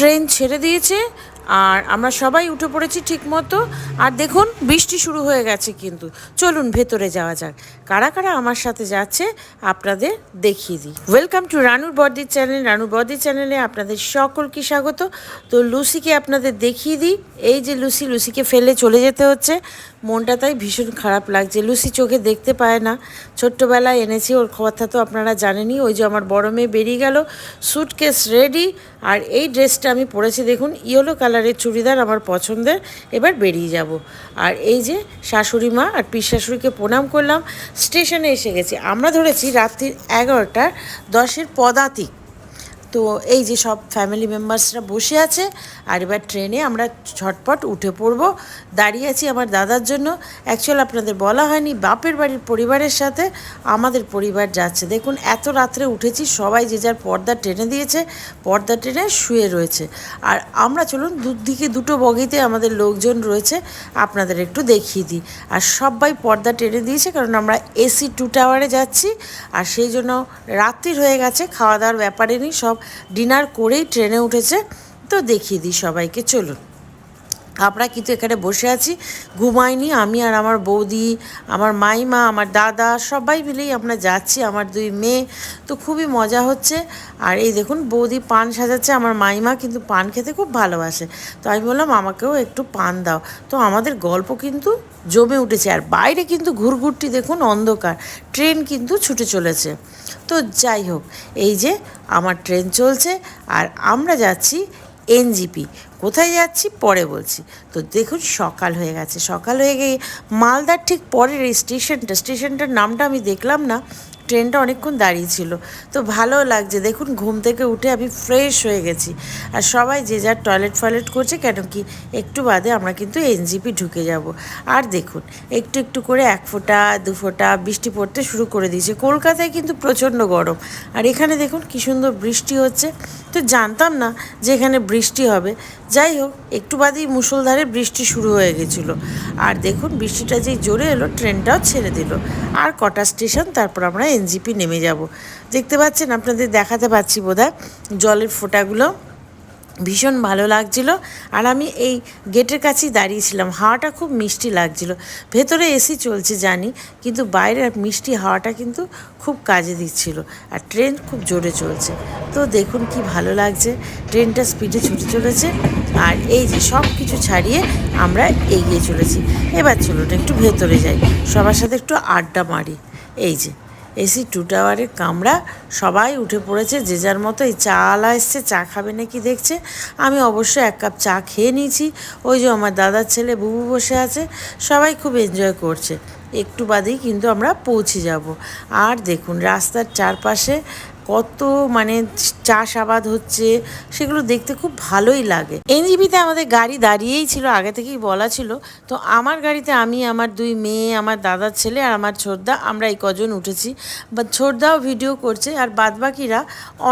Train ছেড়ে দিয়েছে, আর আমরা সবাই উঠে পড়েছি ঠিক মতো। আর দেখুন, বৃষ্টি শুরু হয়ে গেছে কিন্তু। চলুন ভেতরে যাওয়া যাক। কারা কারা আমার সাথে যাচ্ছে, আপনাদের দেখিয়ে দিই। ওয়েলকাম টু রানুর বর্দির চ্যানেল রানুর বর্দির চ্যানেলে আপনাদের সকলকে স্বাগত। তো লুসিকে আপনাদের দেখিয়ে দিই। এই যে লুসি, লুসিকে ফেলে চলে যেতে হচ্ছে। মনটা তাই ভীষণ খারাপ লাগছে। লুসি চোখে দেখতে পায় না। ছোট্টবেলায় এনেছি ওর কথা তো আপনারা জানেনই। ওই যে আমার বড় মেয়ে বেরিয়ে গেল স্যুটকেস রেডি আর এই ড্রেসটা আমি পরেছি। দেখুন ইয়েলো কালারের চুড়িদার আমার পছন্দের। এবার বেরিয়ে যাব। আর এই যে শাশুড়ি মা আর পিস শাশুড়িকে প্রণাম করলাম। স্টেশনে এসে গেছি। আমরা ধরেছি রাত্রির এগারোটার দশের পদাতিক। তো এই যে সব ফ্যামিলি মেম্বার্সরা বসে আছে, আর এবার ট্রেনে আমরা ঝটপট উঠে পড়ব। দাঁড়িয়ে আছি আমার দাদার জন্য। অ্যাকচুয়াল আপনাদের বলা হয়নি, বাপের বাড়ির পরিবারের সাথে আমাদের পরিবার যাচ্ছে। দেখুন, এত রাত্রে উঠেছি, সবাই যে যার পর্দা টেনে দিয়েছে, পর্দা টেনে শুয়ে রয়েছে। আর আমরা চলুন দুদিকে দুটো বগিতে আমাদের লোকজন রয়েছে, আপনাদের একটু দেখিয়ে দিই। আর সবাই পর্দা টেনে দিয়েছে, কারণ আমরা এসি টু টাওয়ারে যাচ্ছি। আর সেই জন্য রাত্রির হয়ে গেছে খাওয়া দাওয়ার ব্যাপারে নেই, সব ডিনার করেই ট্রেনে উঠেছে তো দেখিয়ে দিই সবাইকে চলুন। আমরা কিন্তু এখানে বসে আছি। ঘুমাইনি, আমি আর আমার বৌদি, আমার মাইমা, আমার দাদা, সবাই মিলেই আমরা যাচ্ছি, আমার দুই মেয়ে। তো খুবই মজা হচ্ছে। আর এই দেখুন, বৌদি পান সাজাচ্ছে, আমার মাইমা কিন্তু পান খেতে খুব ভালোবাসে। তো আমি বললাম, আমাকেও একটু পান দাও। তো আমাদের গল্প কিন্তু জমে উঠেছে। আর বাইরে কিন্তু ঘুরঘুরটি দেখুন অন্ধকার, ট্রেন কিন্তু ছুটে চলেছে। তো যাই হোক, এই যে আমার ট্রেন চলছে, আর আমরা যাচ্ছি এনজিপি। কোথায় যাচ্ছি? পরে বলছি। তো দেখুন, সকাল হয়ে গেছে। সকাল হয়ে গিয়ে মালদার ঠিক পরের এই স্টেশনটা, স্টেশনটার নামটা আমি দেখলাম না। ট্রেনটা অনেকক্ষণ দাঁড়িয়ে ছিল। তো ভালো লাগছে। দেখুন, ঘুম থেকে উঠে আমি ফ্রেশ হয়ে গেছি। আর সবাই যে যার টয়লেট ফয়লেট করছে, কেন কি একটু বাদে আমরা কিন্তু এনজিপি ঢুকে যাব। আর দেখুন, একটু একটু করে এক ফোঁটা, দু ফোঁটা বৃষ্টি পড়তে শুরু করে দিয়েছে। কলকাতায় কিন্তু প্রচণ্ড গরম। আর এখানে দেখুন, কী সুন্দর বৃষ্টি হচ্ছে। তো জানতাম না যে এখানে বৃষ্টি হবে। যাই হোক, একটু বাদেই মুসলধারে বৃষ্টি শুরু হয়ে গেছিল। আর দেখুন, বৃষ্টিটা যেই জোরে এলো, ট্রেনটাও ছেড়ে দিল। আর কটা স্টেশন, তারপর আমরা এনজিপি নেমে যাব। দেখতে পাচ্ছেন, আপনাদের দেখাতে পাচ্ছি বোধহয়, জলের ফোঁটাগুলো। ভীষণ ভালো লাগছিল। আর আমি এই গেটের কাছেই দাঁড়িয়েছিলাম হাওয়াটা খুব মিষ্টি লাগছিল। ভেতরে এসি চলছে জানি, কিন্তু বাইরের মিষ্টি হাওয়াটা কিন্তু খুব কাজে দিচ্ছিল। আর ট্রেন খুব জোরে চলছে। তো দেখুন কি ভালো লাগছে। ট্রেনটা স্পিডে ছুটে চলেছে। আর এই যে সব কিছু ছাড়িয়ে আমরা এগিয়ে চলেছি। এবার চলুন একটু ভেতরে যাই। সবার সাথে একটু আড্ডা মারি। এই যে এসি টু টাওয়ারের কামরা। সবাই উঠে পড়েছে, যে যার মতো এই চা আলা এসছে, চা খাবে নাকি দেখছে। আমি অবশ্য এক কাপ চা খেয়ে নিয়েছি। ওই যে আমার দাদার ছেলে বুবু বসে আছে, সবাই খুব এনজয় করছে। একটু বাদেই কিন্তু আমরা পৌঁছে যাব। আর দেখুন, রাস্তার চারপাশে কত মানে চাষাবাদ হচ্ছে, সেগুলো দেখতে খুব ভালোই লাগে। এনজিবিতে আমাদের গাড়ি দাঁড়িয়েই ছিল, আগে থেকেই বলা ছিল। তো আমার গাড়িতে আমি, আমার দুই মেয়ে, আমার দাদার ছেলে আর আমার ছোটদা, আমরা এই কজন উঠেছি। বা ছোটদাও ভিডিও করছে আর বাদবাকিরা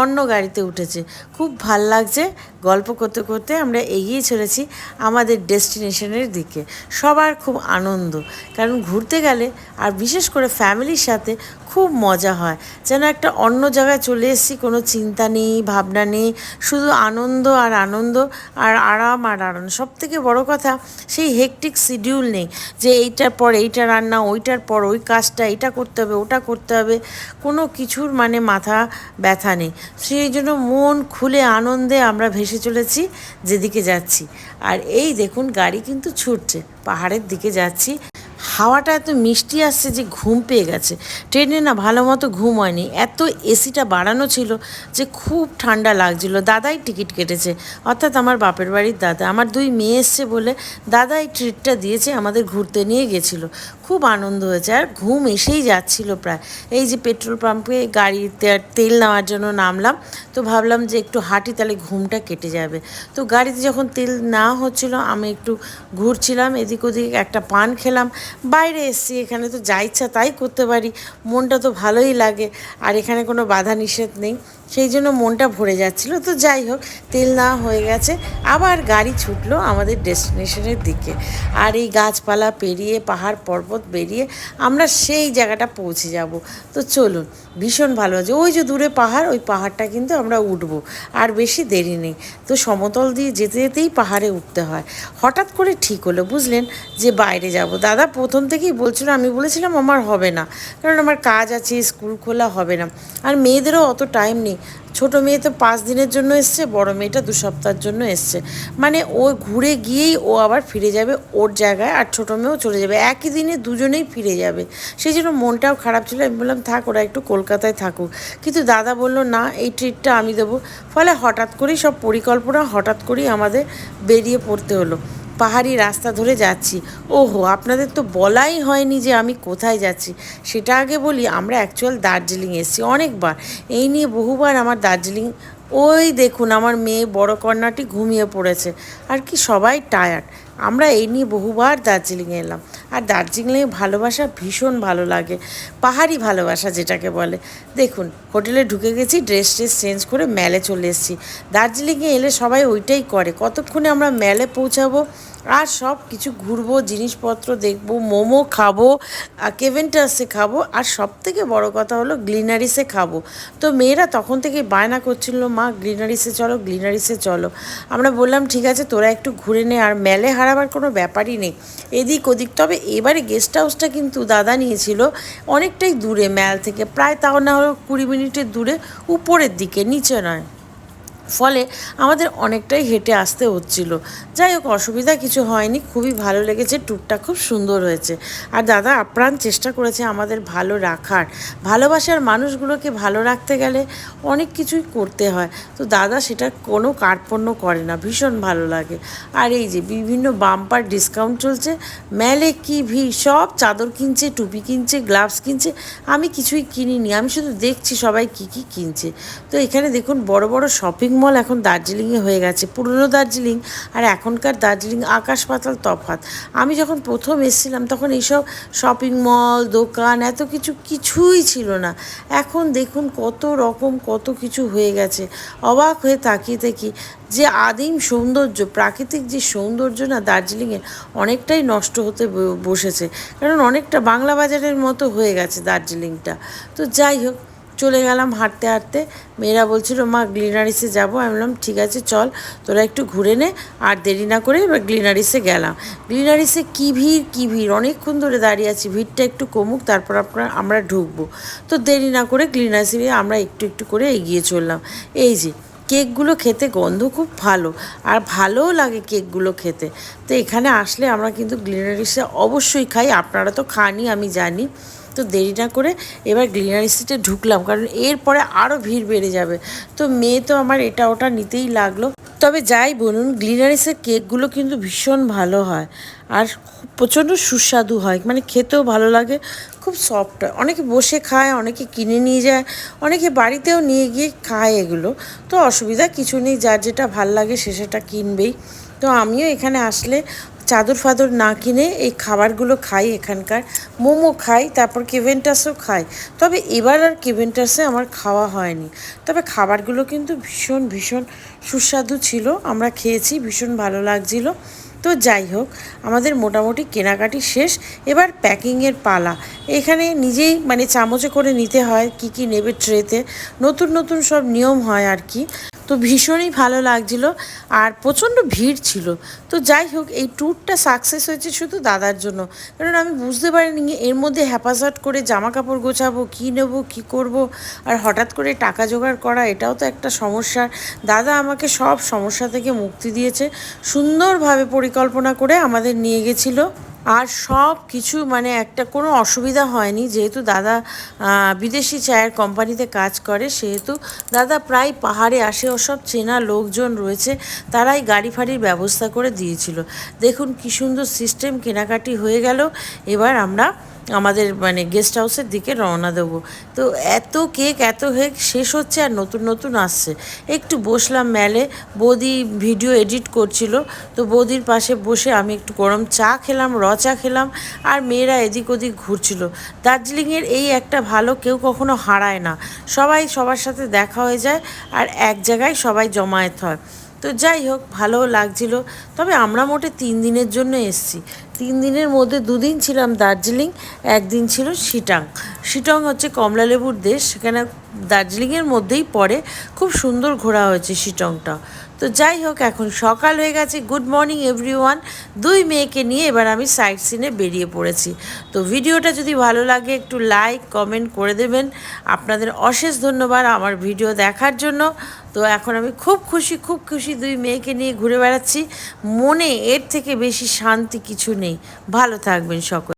অন্য গাড়িতে উঠেছে। খুব ভালো লাগছে। গল্প করতে করতে আমরা এগিয়ে চলেছি আমাদের ডেস্টিনেশনের দিকে। সবার খুব আনন্দ, কারণ ঘুরতে গেলে আর বিশেষ করে ফ্যামিলির সাথে খুব মজা হয়। যেন একটা অন্য জায়গায় চলে এসেছি, কোনো চিন্তা নেই, ভাবনা নেই, শুধু আনন্দ আর আনন্দ আর আরাম আর আরাম সব থেকে বড়ো কথা, সেই হেকটিক শিডিউল নেই যে এইটার পর এইটা রান্না, ওইটার পর ওই কাজটা, এটা করতে হবে, ওটা করতে হবে। কোনো কিছুর মানে মাথা ব্যথা নেই। সেই জন্য মন খুলে আনন্দে আমরা ভেসে চলেছি, যেদিকে যাচ্ছি। আর এই দেখুন, গাড়ি কিন্তু ছুটছে, পাহাড়ের দিকে যাচ্ছি। হাওয়াটা এত মিষ্টি আসছে যে ঘুম পেয়ে গেছে। ট্রেনে না ভালো মতো ঘুম হয়নি। এত এসিটা বাড়ানো ছিল যে খুব ঠান্ডা লাগছিল। দাদাই টিকিট কেটেছে। অর্থাৎ আমার বাপের বাড়ির দাদা। আমার দুই মেয়ে এসছে বলে দাদা এই ট্রিটটা দিয়েছে, আমাদের ঘুরতে নিয়ে গেছিল। খুব আনন্দ হয়েছে, আর ঘুম এসেই যাচ্ছিল প্রায়। এই যে পেট্রোল পাম্পে গাড়িতে তেল নেওয়ার জন্য নামলাম, তো ভাবলাম যে একটু হাঁটি তাহলে ঘুমটা কেটে যাবে। তো গাড়িতে যখন তেল না হচ্ছিল, আমি একটু ঘুরছিলাম, এদিক ওদিক একটা পান খেলাম। বাইরে এসছি, এখানে তো যা ইচ্ছা তাই করতে পারি, মনটা তো ভালোই লাগে, আর এখানে কোনো বাধা নিষেধ নেই। সেই জন্য মনটা ভরে যাচ্ছিল। তো যাই হোক, তেল না হয়ে গেছে, আবার গাড়ি ছুটলো আমাদের ডেস্টিনেশনের দিকে। আর এই গাছপালা পেরিয়ে, পাহাড় পর্বত বেরিয়ে আমরা সেই জায়গাটা পৌঁছে যাব। তো চলুন, ভীষণ ভালো আছে। ওই যে দূরে পাহাড়, ওই পাহাড়টা কিন্তু আমরা উঠবো। আর বেশি দেরি নেই। তো সমতল দিয়ে যেতে যেতেই পাহাড়ে উঠতে হয়। হঠাৎ করে ঠিক হলো, বুঝলেন? যে বাইরে যাব। দাদা প্রথম থেকেই বলছিল, আমি বলেছিলাম আমার হবে না। কারণ আমার কাজ আছে, স্কুল খোলা হবে না। আর মেয়েদেরও অত টাইম নেই। ছোট মেয়ে তো পাঁচ দিনের জন্য এসছে, বড় মেয়েটা দু সপ্তাহের জন্য এসছে। মানে ও ঘুরে গিয়েই ও আবার ফিরে যাবে ওর জায়গায় আর ছোটো মেয়েও চলে যাবে। একই দিনে দুজনেই ফিরে যাবে। সেই জন্য মনটাও খারাপ ছিল। আমি বললাম, থাক, ওরা একটু কলকাতায় থাকুক। কিন্তু দাদা বলল, না, এই ট্রিটটা আমি দেবো। ফলে হঠাৎ করেই সব পরিকল্পনা হঠাৎ করেই আমাদের বেরিয়ে পড়তে হলো। পাহাড়ি রাস্তা ধরে যাচ্ছি। ওহো, আপনাদের তো বলাই হয়নি যে আমি কোথায় যাচ্ছি। সেটা আগে বলি, আমরা অ্যাকচুয়াল দার্জিলিং এসেছি অনেকবার। এই নিয়ে বহুবার আমার দার্জিলিং, ওই দেখুন আমার মেয়ে বড় কন্যাটি ঘুমিয়ে পড়েছে। আর কি সবাই টায়ার্ড আমরা এই নিয়ে বহুবার দার্জিলিংয়ে এলাম। আর দার্জিলিংয়ে ভালোবাসা ভীষণ ভালো লাগে। পাহাড়ি ভালোবাসা যেটাকে বলে। দেখুন, হোটেলে ঢুকে গেছি ড্রেস ট্রেস চেঞ্জ করে ম্যালে চলে এসেছি। দার্জিলিংয়ে এলে সবাই ওইটাই করে, কতক্ষণে আমরা ম্যালে পৌঁছাবো? আর সব কিছু ঘুরবো, জিনিসপত্র দেখব, মোমো খাব কেভেন্টাসে খাব, আর সব থেকে বড় কথা হলো গ্লিনারিসে খাব। তো মেয়েরা তখন থেকে বায়না করছিল, মা, গ্লিনারিসে চলো গ্লিনারিসে চলো। আমরা বললাম, ঠিক আছে, তোরা একটু ঘুরে নে, আর মেলে হারাবার কোনো ব্যাপারই নেই। এদিক ওদিক, তবে এবারে গেস্ট হাউসটা কিন্তু দাদা নিয়েছিল অনেকটাই দূরে ম্যাল থেকে, প্রায় তাও না হলো কুড়ি মিনিটের দূরে, উপরের দিকে, নিচে নয়। ফলে আমাদের অনেকটাই হেঁটে আসতে হচ্ছিল। যাই হোক, অসুবিধা কিছু হয়নি। খুবই ভালো লেগেছে ট্যুরটা খুব সুন্দর হয়েছে। আর দাদা, আপ্রাণ চেষ্টা করেছে আমাদের ভালো রাখার। ভালোবাসার মানুষগুলোকে ভালো রাখতে গেলে অনেক কিছুই করতে হয়। তো দাদা সেটা কোনো কার্পণ্য করে না, ভীষণ ভালো লাগে। আর এই যে বিভিন্ন বাম্পার ডিসকাউন্ট চলছে, মেলে কি ভি, সব চাদর কিনছে, টুপি কিনছে, গ্লাভস কিনছে, আমি কিছুই কিনিনি। আমি শুধু দেখছি সবাই কি কি কিনছে। তো এখানে দেখুন, বড় বড় শপিং মল এখন দার্জিলিংয়ে হয়ে গেছে, পুরনো দার্জিলিং আর এখনকার দার্জিলিং আকাশ পাতাল তফাত আমি যখন প্রথম এসেছিলাম তখন এইসব শপিং মল দোকান এত কিছু কিছুই ছিল না। এখন দেখুন কত রকম কত কিছু হয়ে গেছে। অবাক হয়ে তাকিয়ে থাকি যে আদিম সৌন্দর্য, প্রাকৃতিক যে সৌন্দর্য না দার্জিলিংয়ের অনেকটাই নষ্ট হতে বসেছে। কারণ অনেকটা বাংলা বাজারের মতো হয়ে গেছে দার্জিলিংটা। তো যাই হোক চলে গেলাম হাঁটতে হাঁটতে। মেয়েরা বলছিল, মা, গ্লিনারিসে যাব। আমি বললাম, ঠিক আছে, চল। তোরা একটু ঘুরে নে আর দেরি না করে এবার গ্লিনারিসে গেলাম। গ্লিনারিসে কী ভিড় কী ভিড়? অনেকক্ষণ ধরে দাঁড়িয়ে আছি। ভিড়টা একটু কমুক, তারপর আপনার, আমরা ঢুকবো। তো দেরি না করে গ্লিনারিসে আমরা একটু একটু করে এগিয়ে চললাম। এই যে, কেকগুলো খেতে গন্ধ খুব ভালো আর ভালোও লাগে কেকগুলো খেতে। তো এখানে আসলে আমরা কিন্তু গ্লিনারিসে অবশ্যই খাই। আপনারা তো খানই, আমি জানি। তো দেরি না করে এবার গ্লিনারিসিতে ঢুকলাম, কারণ এরপরে আরও ভিড় বেড়ে যাবে। তো মেয়ে তো আমার এটা ওটা নিতেই লাগল। তবে যাই বলুন গ্লিনারিসের কেকগুলো কিন্তু ভীষণ ভালো হয়, আর প্রচণ্ড সুস্বাদু হয় মানে খেতেও ভালো লাগে, খুব সফট হয়। অনেকে বসে খায়, অনেকে কিনে নিয়ে যায়, অনেকে বাড়িতেও নিয়ে গিয়ে খায় এগুলো। তো অসুবিধা কিছু নেই, যার যেটা ভালো লাগে সে সেটা কিনবেই। তো আমিও এখানে আসলে চাদর ফাদর না কিনে এই খাবারগুলো খাই এখানকার। মোমো খাই, তারপর কেভেন্টাসও খাই। তবে এবার আর কেভেন্টাসে আমার খাওয়া হয়নি। তবে খাবারগুলো কিন্তু ভীষণ ভীষণ সুস্বাদু ছিল। আমরা খেয়েছি, ভীষণ ভালো লাগছিল। তো যাই হোক, আমাদের মোটামুটি কেনাকাটি শেষ। এবার প্যাকিংয়ের পালা। এখানে নিজেই মানে চামচে করে নিতে হয় কি কি নেবে ট্রেতে। নতুন নতুন সব নিয়ম হয় আর কি। তো ভীষণই ভালো লাগছিল আর প্রচণ্ড ভিড় ছিল। তো যাই হোক, এই ট্যুরটা সাকসেস হয়েছে শুধু দাদার জন্য। কারণ আমি বুঝতে পারিনি এর মধ্যে হ্যাপাসাট করে জামা কাপড় গোছাবো, কী নেব, কী করব, আর হঠাৎ করে টাকা জোগাড় করা, এটাও তো একটা সমস্যার দাদা আমাকে সব সমস্যা থেকে মুক্তি দিয়েছে। সুন্দরভাবে পরিকল্পনা করে আমাদের নিয়ে গেছিল। আর সব কিছু মানে একটা কোনো অসুবিধা হয়নি, যেহেতু দাদা বিদেশি চায়ের কোম্পানিতে কাজ করে, সেহেতু দাদা প্রায় পাহাড়ে আসে, ও সব চেনা লোকজন রয়েছে, তারাই গাড়ি ফাড়ির ব্যবস্থা করে দিয়েছিল। দেখুন কী সুন্দর সিস্টেম কেনাকাটি হয়ে গেল, এবার আমরা আমাদের মানে গেস্ট হাউসের দিকে রওনা দেবো। তো এত কেক এত হেক শেষ হচ্ছে আর নতুন নতুন আসছে। একটু বসলাম মেলে, বৌদি ভিডিও এডিট করছিল। তো বৌদির পাশে বসে আমি একটু গরম চা খেলাম, র চা খেলাম, আর মেয়েরা এদিক ওদিক ঘুরছিল। দার্জিলিংয়ের এই একটা ভালো কেউ কখনো হারায় না। সবাই সবার সাথে দেখা হয়ে যায় আর এক জায়গায় সবাই জমায়েত হয়। তো যাই হোক ভালো লাগছিল। তবে আমরা মোটে তিন দিনের জন্য এসছি। তিন দিনের মধ্যে দুদিন ছিলাম দার্জিলিং, একদিন ছিল শিটাং। শিটং হচ্ছে কমলালেবুর দেশ। সেখানে দার্জিলিংয়ের মধ্যেই পড়ে। খুব সুন্দর ঘোরা হয়েছে শিটংটা। তো যাই হোক, এখন সকাল হয়ে গেছে। গুড মর্নিং এভরিওয়ান দুই মেয়েকে নিয়ে এবার আমি সাইট সিনে বেরিয়ে পড়েছি। তো ভিডিওটা যদি ভালো লাগে, একটু লাইক কমেন্ট করে দেবেন। আপনাদের অশেষ ধন্যবাদ আমার ভিডিও দেখার জন্য। তো এখন আমি খুব খুশি খুব খুশি দুই মেয়েকে নিয়ে ঘুরে বেড়াচ্ছি। মনে এর থেকে বেশি শান্তি কিছু নেই। ভালো থাকবেন সকল।